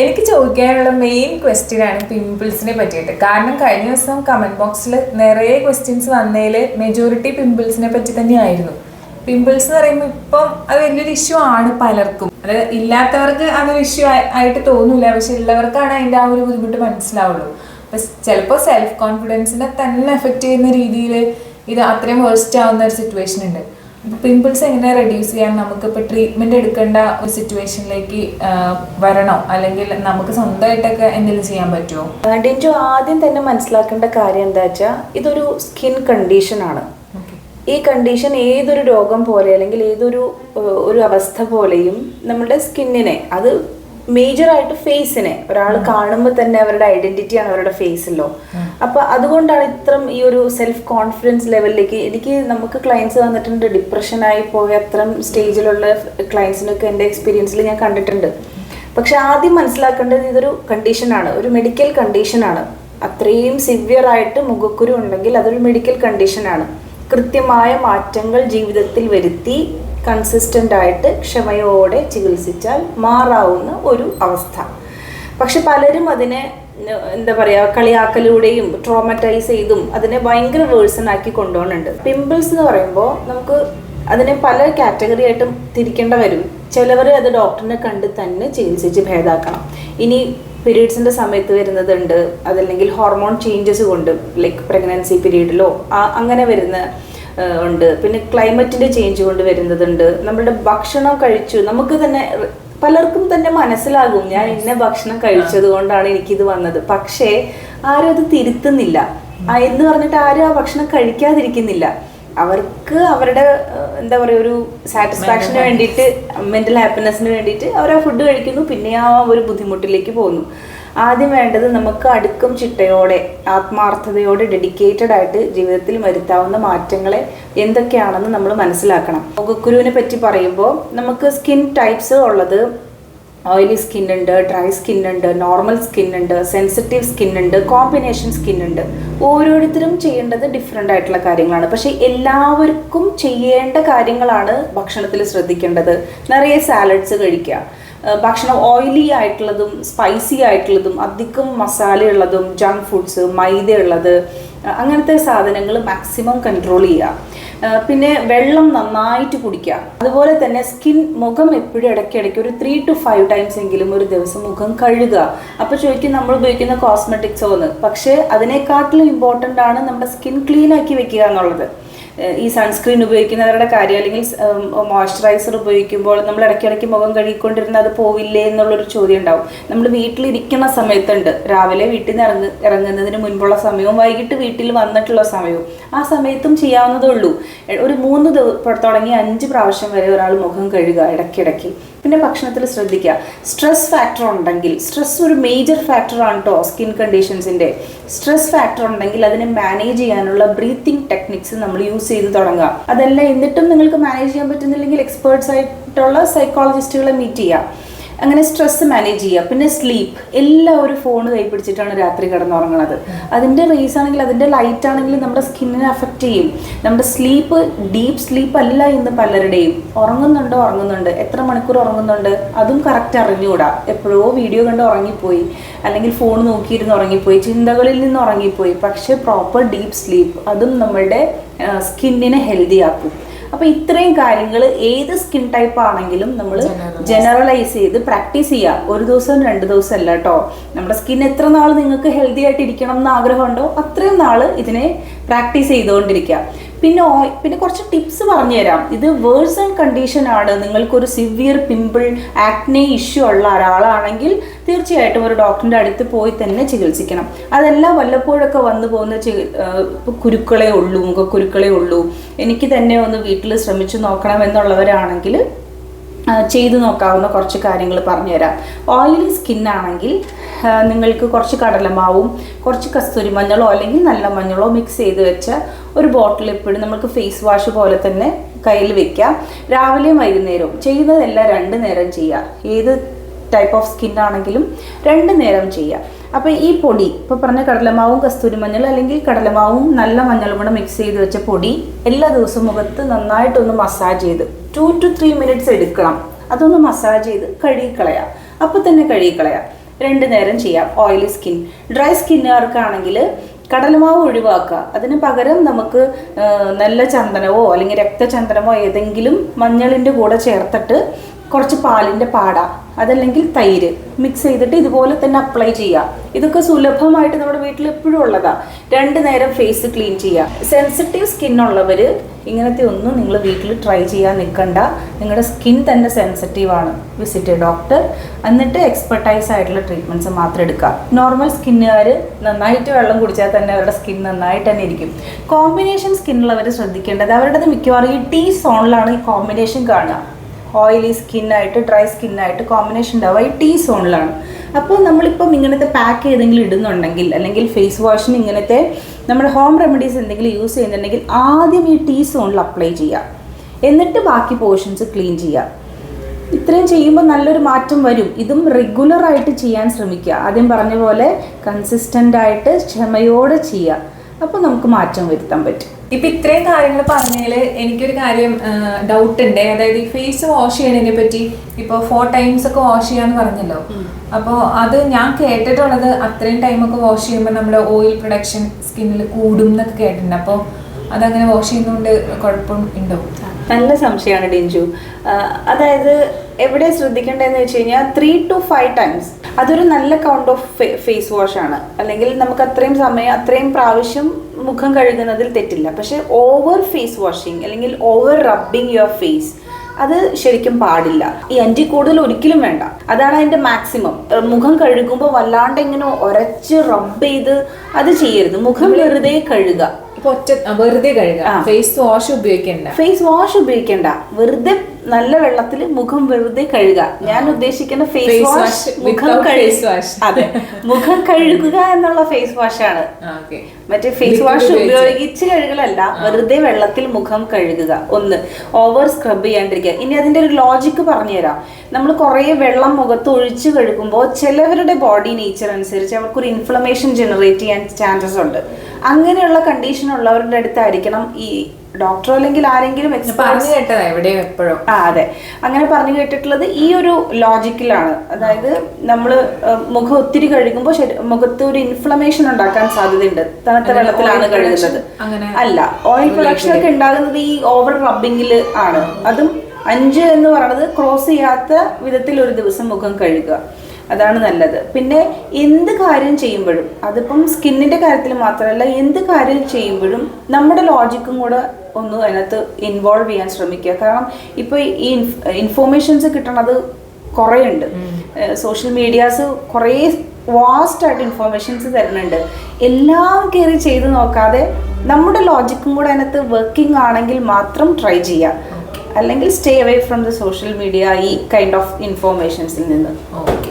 എനിക്ക് ചോദിക്കാനുള്ള main question ആണ് പിമ്പിൾസിനെ പറ്റിയിട്ട്. കാരണം കഴിഞ്ഞ ദിവസം കമന്റ് ബോക്സിൽ നിറയെ ക്വസ്റ്റ്യൻസ് വന്നതിൽ മെജോറിറ്റി പിമ്പിൾസിനെ പറ്റി തന്നെയായിരുന്നു. പിമ്പിൾസ് എന്ന് പറയുമ്പോൾ ഇപ്പം അത് വലിയൊരു ഇഷ്യൂ ആണ് പലർക്കും. അത് ഇല്ലാത്തവർക്ക് അതൊരു ഇഷ്യൂ ആയിട്ട് തോന്നില്ല പക്ഷെ ഉള്ളവർക്കാണ് അതിന്റെ ആ ഒരു ബുദ്ധിമുട്ട് മനസ്സിലാവുള്ളൂ. അപ്പം ചിലപ്പോൾ സെൽഫ് കോൺഫിഡൻസിനെ തന്നെ എഫക്റ്റ് ചെയ്യുന്ന രീതിയിൽ ഇത് അത്രയും വേഴ്സ്റ്റ് ആവുന്ന ഒരു സിറ്റുവേഷൻ ഉണ്ട്. പിമ്പിൾസ് എങ്ങനെ റെഡ്യൂസ് ചെയ്യാൻ നമുക്ക് ഇപ്പൊ ട്രീറ്റ്മെന്റ് എടുക്കേണ്ട ഒരു സിറ്റുവേഷനിലേക്ക് വരണോ? അല്ലെങ്കിൽ നമുക്ക് സ്വന്തമായിട്ടൊക്കെ എന്തെങ്കിലും ചെയ്യാൻ പറ്റുമോ ഡെഞ്ചു ആദ്യം തന്നെ മനസ്സിലാക്കേണ്ട കാര്യം എന്താ വെച്ചാൽ ഇതൊരു സ്കിൻ കണ്ടീഷനാണ് ഈ കണ്ടീഷൻ ഏതൊരു രോഗം പോലെ അല്ലെങ്കിൽ ഏതൊരു ഒരു അവസ്ഥ പോലെയും നമ്മുടെ സ്കിന്നിനെ അത് മേജറായിട്ട് ഫേസിനെ ഒരാൾ കാണുമ്പോൾ തന്നെ അവരുടെ ഐഡന്റിറ്റിയാണ് അവരുടെ ഫേസിലോ അപ്പൊ അതുകൊണ്ടാണ് ഇത്രം ഈ ഒരു സെൽഫ് കോൺഫിഡൻസ് ലെവലിലേക്ക് എനിക്ക് നമുക്ക് ക്ലയൻസ് വന്നിട്ടുണ്ട് ഡിപ്രഷനായി പോയ അത്തരം സ്റ്റേജിലുള്ള ക്ലയൻസിനൊക്കെ എന്റെ എക്സ്പീരിയൻസിൽ ഞാൻ കണ്ടിട്ടുണ്ട്. പക്ഷെ ആദ്യം മനസ്സിലാക്കേണ്ടത് ഇതൊരു കണ്ടീഷനാണ് ഒരു മെഡിക്കൽ കണ്ടീഷനാണ് അത്രയും സിവിയർ ആയിട്ട് മുഖക്കുരു ഉണ്ടെങ്കിൽ അതൊരു മെഡിക്കൽ കണ്ടീഷനാണ് കൃത്യമായ മാറ്റങ്ങൾ ജീവിതത്തിൽ വരുത്തി കൺസിസ്റ്റന്റ് ആയിട്ട് ക്ഷമയോടെ ചികിത്സിച്ചാൽ മാറാവുന്ന ഒരു അവസ്ഥ. പക്ഷെ പലരും അതിനെ എന്താ പറയുക കളിയാക്കലൂടെയും ട്രോമറ്റൈസ് ചെയ്തും അതിനെ ഭയങ്കര വേഴ്സൺ ആക്കി കൊണ്ടുപോകുന്നുണ്ട്. പിമ്പിൾസ് എന്ന് പറയുമ്പോൾ നമുക്ക് അതിനെ പല കാറ്റഗറി ആയിട്ടും തിരിക്കേണ്ട വരും. ചിലവർ അത് ഡോക്ടറിനെ കണ്ട് തന്നെ ചികിത്സിച്ച് ഭേദാക്കണം. ഇനി പീരീഡ്സിന്റെ സമയത്ത് വരുന്നതുണ്ട്. അതല്ലെങ്കിൽ ഹോർമോൺ ചേഞ്ചസ് കൊണ്ട് ലൈക്ക് പ്രഗ്നൻസി പീരീഡിലോ അങ്ങനെ വരുന്ന ഉണ്ട്. പിന്നെ ക്ലൈമറ്റിന്റെ ചേഞ്ച് കൊണ്ട് വരുന്നതുണ്ട്. നമ്മുടെ ഭക്ഷണം കഴിച്ചു നമുക്ക് തന്നെ പലർക്കും തന്നെ മനസ്സിലാകും. ഞാൻ ഇന്ന ഭക്ഷണം കഴിച്ചത് കൊണ്ടാണ് എനിക്കിത് വന്നത്. പക്ഷേ ആരും അത് തിരുത്തുന്നില്ല. എന്ന് പറഞ്ഞിട്ട് ആരും ആ ഭക്ഷണം കഴിക്കാതിരിക്കുന്നില്ല. അവർക്ക് അവരുടെ എന്താ പറയുക ഒരു സാറ്റിസ്ഫാക്ഷന് വേണ്ടിയിട്ട് മെന്റൽ ഹാപ്പിനെസ്സിന് വേണ്ടിയിട്ട് അവർ ആ ഫുഡ് കഴിക്കുന്നു. പിന്നെ ആ ഒരു ബുദ്ധിമുട്ടിലേക്ക് പോകുന്നു. ആദ്യം വേണ്ടത് നമുക്ക് അടുക്കും ചിട്ടയോടെ ആത്മാർത്ഥതയോടെ ഡെഡിക്കേറ്റഡ് ആയിട്ട് ജീവിതത്തിൽ വരുത്താവുന്ന മാറ്റങ്ങളെ എന്തൊക്കെയാണെന്ന് നമ്മൾ മനസ്സിലാക്കണം. മുഖക്കുരുവിനെ പറ്റി പറയുമ്പോൾ നമുക്ക് സ്കിൻ ടൈപ്സ് ഉള്ളത് ഓയിലി സ്കിൻ ഉണ്ട് ഡ്രൈ സ്കിൻ ഉണ്ട് നോർമൽ സ്കിൻ ഉണ്ട് സെൻസിറ്റീവ് സ്കിൻ ഉണ്ട് കോമ്പിനേഷൻ സ്കിൻ ഉണ്ട്. ഓരോരുത്തരും ചെയ്യേണ്ടത് ഡിഫറെന്റ് ആയിട്ടുള്ള കാര്യങ്ങളാണ്. പക്ഷേ എല്ലാവർക്കും ചെയ്യേണ്ട കാര്യങ്ങളാണ് ഭക്ഷണത്തിൽ ശ്രദ്ധിക്കേണ്ടത്. നിറയെ സാലഡ്സ് കഴിക്കുക. ഭക്ഷണം ഓയിലി ആയിട്ടുള്ളതും സ്പൈസി ആയിട്ടുള്ളതും അധികം മസാലയുള്ളതും ജങ്ക് ഫുഡ്സ് മൈദയുള്ളത് അങ്ങനത്തെ സാധനങ്ങൾ മാക്സിമം കൺട്രോൾ ചെയ്യുക. പിന്നെ വെള്ളം നന്നായിട്ട് കുടിക്കുക. അതുപോലെ തന്നെ സ്കിൻ മുഖം എപ്പോഴും ഇടയ്ക്കിടയ്ക്ക് ഒരു ത്രീ ടു ഫൈവ് ടൈംസ് എങ്കിലും ഒരു ദിവസം മുഖം കഴുകുക. അപ്പോൾ ചോദിക്കും നമ്മൾ ഉപയോഗിക്കുന്ന കോസ്മെറ്റിക്സോ എന്ന് പക്ഷേ അതിനെക്കാട്ടിലും ഇമ്പോർട്ടന്റ് ആണ് നമ്മുടെ സ്കിൻ ക്ലീൻ ആക്കി വെക്കുക എന്നുള്ളത്. ഈ സൺസ്ക്രീൻ ഉപയോഗിക്കുന്നവരുടെ കാര്യം അല്ലെങ്കിൽ മോയ്സ്ചറൈസർ ഉപയോഗിക്കുമ്പോൾ നമ്മൾ ഇടയ്ക്കിടയ്ക്ക് മുഖം കഴുകിക്കൊണ്ടിരുന്ന അത് പോവില്ലേ എന്നുള്ളൊരു ചോദ്യം ഉണ്ടാവും. നമ്മൾ വീട്ടിലിരിക്കുന്ന സമയത്തുണ്ട്. രാവിലെ വീട്ടിൽ നിന്ന് ഇറങ്ങ ഇറങ്ങുന്നതിന് മുൻപുള്ള സമയവും വൈകിട്ട് വീട്ടിൽ വന്നിട്ടുള്ള സമയവും. ആ സമയത്തും ചെയ്യാവുന്നതേ ഉള്ളൂ. ഒരു മൂന്ന് ദിവസം തുടങ്ങി അഞ്ച് പ്രാവശ്യം വരെ ഒരാൾ മുഖം കഴുകുക ഇടയ്ക്കിടയ്ക്ക്. പിന്നെ ഭക്ഷണത്തിൽ ശ്രദ്ധിക്കുക. സ്ട്രെസ് ഫാക്ടർ ഉണ്ടെങ്കിൽ സ്ട്രെസ് ഒരു മേജർ ഫാക്ടറാണ് കേട്ടോ സ്കിൻ കണ്ടീഷൻസിന്റെ സ്ട്രെസ് ഫാക്ടർ ഉണ്ടെങ്കിൽ അതിനെ മാനേജ് ചെയ്യാനുള്ള ബ്രീത്തിങ് ടെക്നിക്സ് നമ്മൾ യൂസ് ചെയ്ത് തുടങ്ങുക. അതല്ല എന്നിട്ടും നിങ്ങൾക്ക് മാനേജ് ചെയ്യാൻ പറ്റുന്നില്ലെങ്കിൽ എക്സ്പേർട്സ് ആയിട്ടുള്ള സൈക്കോളജിസ്റ്റുകളെ മീറ്റ് ചെയ്യുക. അങ്ങനെ സ്ട്രെസ് മാനേജ് ചെയ്യുക. പിന്നെ സ്ലീപ്പ് എല്ലാവരും ഫോൺ കൈ പിടിച്ചിട്ടാണ് രാത്രി കിടന്നുറങ്ങുന്നത് അതിന്റെ റേസ് ആണെങ്കിൽ അതിന്റെ ലൈറ്റ് ആണെങ്കിൽ നമ്മുടെ സ്കിന്നിനെ അഫക്റ്റ് ചെയ്യും. നമ്മുടെ സ്ലീപ്പ് ഡീപ്പ് സ്ലീപ്പ് അല്ല ഇന്ന് പലരുടെയും. ഉറങ്ങുന്നുണ്ടോ? ഉറങ്ങുന്നുണ്ട്. എത്ര മണിക്കൂർ ഉറങ്ങുന്നുണ്ട്? അതും കറക്റ്റ് അറിഞ്ഞുകൂടാ. എപ്പോഴോ വീഡിയോ കണ്ട് ഉറങ്ങിപ്പോയി. അല്ലെങ്കിൽ ഫോൺ നോക്കിയിരുന്ന് ഉറങ്ങിപ്പോയി. ചിന്തകളിൽ നിന്ന് ഉറങ്ങിപ്പോയി. പക്ഷേ പ്രോപ്പർ ഡീപ്പ് സ്ലീപ്പ് അതും നമ്മളുടെ സ്കിന്നിനെ ഹെൽത്തി ആക്കും. അപ്പോൾ ഇത്രയും കാര്യങ്ങൾ ഏത് സ്കിൻ ടൈപ്പ് ആണെങ്കിലും നമ്മൾ ജനറലൈസ് ചെയ്ത് പ്രാക്ടീസ് ചെയ്യുക ഒരു ദിവസം രണ്ട് ദിവസം അല്ല കേട്ടോ നമ്മുടെ സ്കിൻ എത്ര നാൾ നിങ്ങൾക്ക് ഹെൽത്തി ആയിട്ട് ഇരിക്കണം എന്ന് ആഗ്രഹമുണ്ടോ അത്രയും നാൾ ഇതിനെ പ്രാക്ടീസ് ചെയ്തുകൊണ്ടിരിക്കുക പിന്നെ പിന്നെ കുറച്ച് ടിപ്സ് പറഞ്ഞു തരാം ഇത് വേഴ്സൺ കണ്ടീഷൻ ആണ്. നിങ്ങൾക്കൊരു സിവിയർ പിമ്പിൾ ആക്നെ ഇഷ്യൂ ഉള്ള ഒരാളാണെങ്കിൽ തീർച്ചയായിട്ടും ഒരു ഡോക്ടറിന്റെ അടുത്ത് പോയി തന്നെ ചികിത്സിക്കണം. അതല്ല വല്ലപ്പോഴൊക്കെ വന്നു പോകുന്ന ചി- കുരുക്കളേ ഉള്ളൂ മുഖക്കുരുക്കളേ ഉള്ളൂ. എനിക്ക് തന്നെ ഒന്ന് വീട്ടിൽ ശ്രമിച്ചു നോക്കണം എന്നുള്ളവരാണെങ്കിൽ ചെയ്തു നോക്കാവുന്ന കുറച്ച് കാര്യങ്ങൾ പറഞ്ഞുതരാം. ഓയിലി സ്കിൻ ആണെങ്കിൽ നിങ്ങൾക്ക് കുറച്ച് കടലമാവും കുറച്ച് കസ്തൂരി മഞ്ഞളോ അല്ലെങ്കിൽ നല്ല മഞ്ഞളോ മിക്സ് ചെയ്ത് വെച്ച ഒരു ബോട്ടിൽ എപ്പോഴും നമുക്ക് ഫേസ് വാഷ് പോലെ തന്നെ കയ്യിൽ വെക്കാം. രാവിലെയും വൈകുന്നേരവും ചെയ്യുന്നതെല്ലാം രണ്ട് നേരം ചെയ്യുക ഏത് ടൈപ്പ് ഓഫ് സ്കിൻ ആണെങ്കിലും രണ്ട് നേരം ചെയ്യുക അപ്പോൾ ഈ പൊടി ഇപ്പോൾ പറഞ്ഞ കടലമാവും കസ്തൂരി മഞ്ഞൾ അല്ലെങ്കിൽ കടലമാവും നല്ല മഞ്ഞളും കൂടെ മിക്സ് ചെയ്ത് വെച്ച പൊടി എല്ലാ ദിവസവും മുഖത്ത് നന്നായിട്ടൊന്ന് മസാജ് ചെയ്ത് ടു ടു ത്രീ മിനിറ്റ്സ് എടുക്കണം. അതൊന്ന് മസാജ് ചെയ്ത് കഴുകിക്കളയാം. അപ്പോൾ തന്നെ കഴുകിക്കളയാം. രണ്ട് നേരം ചെയ്യാം. ഓയിലി സ്കിൻ ഡ്രൈ സ്കിന്നുകാർക്കാണെങ്കിൽ കടലമാവ് ഒഴിവാക്കുക. അതിന് പകരം നമുക്ക് നല്ല ചന്ദനമോ അല്ലെങ്കിൽ രക്തചന്ദനമോ ഏതെങ്കിലും മഞ്ഞളിന്റെ കൂടെ ചേർത്തിട്ട് കുറച്ച് പാലിന്റെ പാട. അതല്ലെങ്കിൽ തൈര്. മിക്സ് ചെയ്തിട്ട് ഇതുപോലെ തന്നെ അപ്ലൈ ചെയ്യുക. ഇതൊക്കെ സുലഭമായിട്ട് നമ്മുടെ വീട്ടിൽ എപ്പോഴും ഉള്ളതാ. രണ്ട് നേരം ഫേസ് ക്ലീൻ ചെയ്യുക. സെൻസിറ്റീവ് സ്കിൻ ഉള്ളവർ ഇങ്ങനത്തെ ഒന്നും നിങ്ങൾ വീട്ടിൽ ട്രൈ ചെയ്യാൻ നിൽക്കണ്ട നിങ്ങളുടെ സ്കിൻ തന്നെ സെൻസിറ്റീവ് ആണ്. വിസിറ്റ് ഡോക്ടർ എന്നിട്ട് എക്സ്പെർട്ടൈസ് ആയിട്ടുള്ള ട്രീറ്റ്മെന്റ്സ് മാത്രം എടുക്കുക. നോർമൽ സ്കിന്നുകാർ നന്നായിട്ട് വെള്ളം കുടിച്ചാൽ തന്നെ അവരുടെ സ്കിൻ നന്നായിട്ട് തന്നെ ഇരിക്കും. കോമ്പിനേഷൻ സ്കിന്നുള്ളവർ ശ്രദ്ധിക്കേണ്ടത് അവരുടെ മിക്കവാറും ഈ ടീ സോണിലാണ് ഈ കോമ്പിനേഷൻ കാണുക. ഓയിലി സ്കിന്നായിട്ട് ഡ്രൈ സ്കിന്നായിട്ട് കോമ്പിനേഷൻ ഉണ്ടാവുക ഈ ടീ സോണിലാണ് അപ്പോൾ നമ്മളിപ്പം ഇങ്ങനത്തെ പാക്ക് ഏതെങ്കിലും ഇടുന്നുണ്ടെങ്കിൽ അല്ലെങ്കിൽ ഫേസ് വാഷിന് ഇങ്ങനത്തെ നമ്മുടെ ഹോം റെമഡീസ് എന്തെങ്കിലും യൂസ് ചെയ്യുന്നുണ്ടെങ്കിൽ ആദ്യം ഈ ടീ സോണിൽ അപ്ലൈ ചെയ്യുക. എന്നിട്ട് ബാക്കി പോർഷൻസ് ക്ലീൻ ചെയ്യുക. ഇത്രയും ചെയ്യുമ്പോൾ നല്ലൊരു മാറ്റം വരും. ഇതും റെഗുലറായിട്ട് ചെയ്യാൻ ശ്രമിക്കുക. ആദ്യം പറഞ്ഞ പോലെ കൺസിസ്റ്റന്റ് ആയിട്ട് ക്ഷമയോടെ ചെയ്യുക. അപ്പോൾ നമുക്ക് മാറ്റം വരുത്താൻ പറ്റും. ഇപ്പൊ ഇത്രയും കാര്യങ്ങൾ പറഞ്ഞതിൽ എനിക്കൊരു കാര്യം ഡൗട്ട് ഉണ്ട് അതായത് ഈ ഫേസ് വാഷ് ചെയ്യണതിനെ പറ്റി ഇപ്പൊ ഫോർ ടൈംസ് ഒക്കെ വാഷ് ചെയ്യാന്ന് പറഞ്ഞല്ലോ. അപ്പോൾ അത് ഞാൻ കേട്ടിട്ടുള്ളത് അത്രയും ടൈമൊക്കെ വാഷ് ചെയ്യുമ്പോൾ നമ്മുടെ ഓയിൽ പ്രൊഡക്ഷൻ സ്കിന്നിൽ കൂടും എന്നൊക്കെ കേട്ടിട്ടുണ്ട്. അപ്പോൾ അതങ്ങനെ വാഷ് ചെയ്യുന്നതുകൊണ്ട് കുഴപ്പം ഉണ്ടോ? നല്ല സംശയമാണ് ഡിഞ്ചു. അതായത് എവിടെ ശ്രദ്ധിക്കേണ്ടതെന്ന് വെച്ച് കഴിഞ്ഞാൽ ത്രീ ടു ഫൈവ് ടൈംസ് അതൊരു നല്ല കൗണ്ട് ഓഫ് ഫേസ് വാഷ് ആണ്. അല്ലെങ്കിൽ നമുക്ക് അത്രയും സമയം അത്രയും പ്രാവശ്യം മുഖം കഴുകുന്നതിൽ തെറ്റില്ല. പക്ഷെ ഓവർ ഫേസ് വാഷിങ് അല്ലെങ്കിൽ ഓവർ റബ്ബിങ് യുവർ ഫേസ് അത് ശരിക്കും പാടില്ല. ഈ അഞ്ചി കൂടുതൽ ഒരിക്കലും വേണ്ട. അതാണ് അതിന്റെ മാക്സിമം മുഖം കഴുകുമ്പോൾ വല്ലാണ്ട് ഇങ്ങനെ ഉരച്ച് റബ്ബ് ചെയ്ത് അത് ചെയ്യരുത്. മുഖം വെറുതെ കഴുകുക. ഒറ്റ വെറുതെ കഴുകുക ഫേസ് വാഷ് ഉപയോഗിക്കണ്ട. ഫേസ് വാഷ് ഉപയോഗിക്കണ്ട. വെറുതെ നല്ല വെള്ളത്തിൽ മുഖം വെറുതെ കഴുകുക. ഞാൻ ഉദ്ദേശിക്കുന്ന ഫേസ് വാഷ് മുഖം ഫേസ് വാഷ് അതെ. മുഖം കഴുകുക എന്നുള്ള ഫേസ് വാഷ് ആണ്. മറ്റേ ഫേസ് വാഷ് ഉപയോഗിച്ച്. ഉപയോഗിച്ച് കഴുകലല്ല വെറുതെ വെള്ളത്തിൽ മുഖം കഴുകുക. ഒന്ന് ഓവർ സ്ക്രബ് ചെയ്യാണ്ടിരിക്കുക. ഇനി അതിന്റെ ഒരു ലോജിക്ക് പറഞ്ഞുതരാം. നമ്മൾ കുറേ വെള്ളം മുഖത്ത് ഒഴിച്ച് കഴുകുമ്പോൾ ചിലവരുടെ ബോഡി നേച്ചർ അനുസരിച്ച് അവർക്കൊരു ഇൻഫ്ലമേഷൻ ജനറേറ്റ് ചെയ്യാൻ ചാൻസസ് ഉണ്ട്. അങ്ങനെയുള്ള കണ്ടീഷൻ ഉള്ളവരുടെ അടുത്തായിരിക്കണം ഈ ഡോക്ടറോ അല്ലെങ്കിൽ ആരെങ്കിലും എക്സ്പെർട്ട് പറഞ്ഞു കേട്ടതാ എവിടെയോ എപ്പോഴോ. ആ അതെ. അങ്ങനെ പറഞ്ഞു കേട്ടിട്ടുള്ളത് ഈ ഒരു ലോജിക്കിലാണ് അതായത് നമ്മൾ മുഖം ഒത്തിരി കഴുകുമ്പോൾ മുഖത്ത് ഒരു ഇൻഫ്ലമേഷൻ ഉണ്ടാക്കാൻ സാധ്യതയുണ്ട്. തണുത്ത വെള്ളത്തിലാണ് കഴുകുന്നത്. അല്ല ഓയിൽ പ്രൊഡക്ഷൻ ഒക്കെ ഉണ്ടാകുന്നത് ഈ ഓവർ റബ്ബിങ്ങിൽ ആണ്. അതും അഞ്ച് എന്ന് പറയുന്നത് ക്രോസ് ചെയ്യാത്ത വിധത്തിൽ ഒരു ദിവസം മുഖം കഴുകുക. അതാണ് നല്ലത്. പിന്നെ എന്ത് കാര്യം ചെയ്യുമ്പോഴും അതിപ്പം സ്കിന്നിന്റെ കാര്യത്തിൽ മാത്രമല്ല എന്ത് കാര്യം ചെയ്യുമ്പോഴും നമ്മുടെ ലോജിക്കും കൂടെ ഒന്ന് അതിനകത്ത് ഇൻവോൾവ് ചെയ്യാൻ ശ്രമിക്കുക. കാരണം ഇപ്പോൾ ഈ ഇൻഫോർമേഷൻസ് കിട്ടണത് കുറേ ഉണ്ട് സോഷ്യൽ മീഡിയാസ് കുറേ വാസ്റ്റ് ആയിട്ട് ഇൻഫോർമേഷൻസ് തരുന്നുണ്ട്. എല്ലാം കയറി ചെയ്ത് നോക്കാതെ നമ്മുടെ ലോജിക്കും കൂടെ അതിനകത്ത് വർക്കിംഗ് ആണെങ്കിൽ മാത്രം ട്രൈ ചെയ്യുക അല്ലെങ്കിൽ stay away from the social media ഈ കൈൻഡ് ഓഫ് ഇൻഫോർമേഷൻസിൽ നിന്ന്. ഓക്കെ.